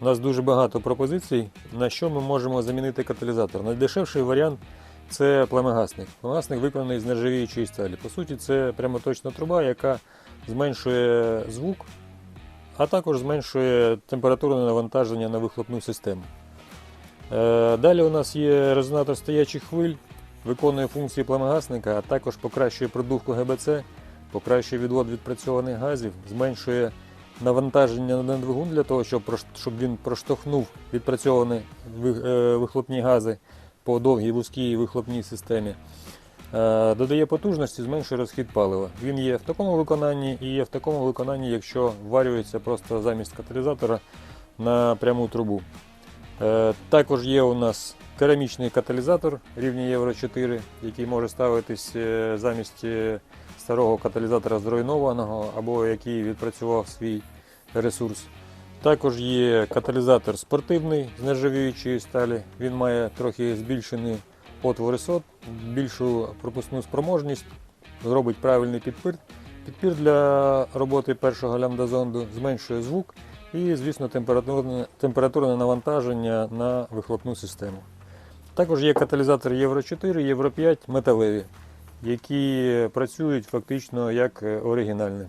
У нас дуже багато пропозицій, на що ми можемо замінити каталізатор. Найдешевший варіант це племегасник. Племегасник виконаний з нержавіючої сталі. По суті, це прямоточна труба, яка зменшує звук, а також зменшує температурне навантаження на вихлопну систему. Е, Далі у нас є резонатор стоячих хвиль, виконує функції племегасника, а також покращує продувку ГБЦ, покращує відвод відпрацьованих газів, зменшує навантаження на двигун для того, щоб, щоб він проштовхнув відпрацьовані е, вихлопні гази по довгій вузькій вихлопній системі. Е, Додає потужності, зменшує розхід палива. Він є в такому виконанні і є в такому виконанні, якщо варюється просто замість каталізатора на пряму трубу. Е, Також є у нас керамічний каталізатор рівня Євро 4, який може ставитись замість старого каталізатора зруйнованого або який відпрацював свій ресурс. Також є каталізатор спортивний з нержавіючої сталі. Він має трохи збільшений отвори сот, більшу пропускну спроможність, зробить правильний підпір, підпір для роботи першого лямбда-зонду, зменшує звук і, звісно, температурне, температурне навантаження на вихлопну систему. Також є каталізатор Євро 4, Євро 5 металеві, які працюють фактично як оригінальні.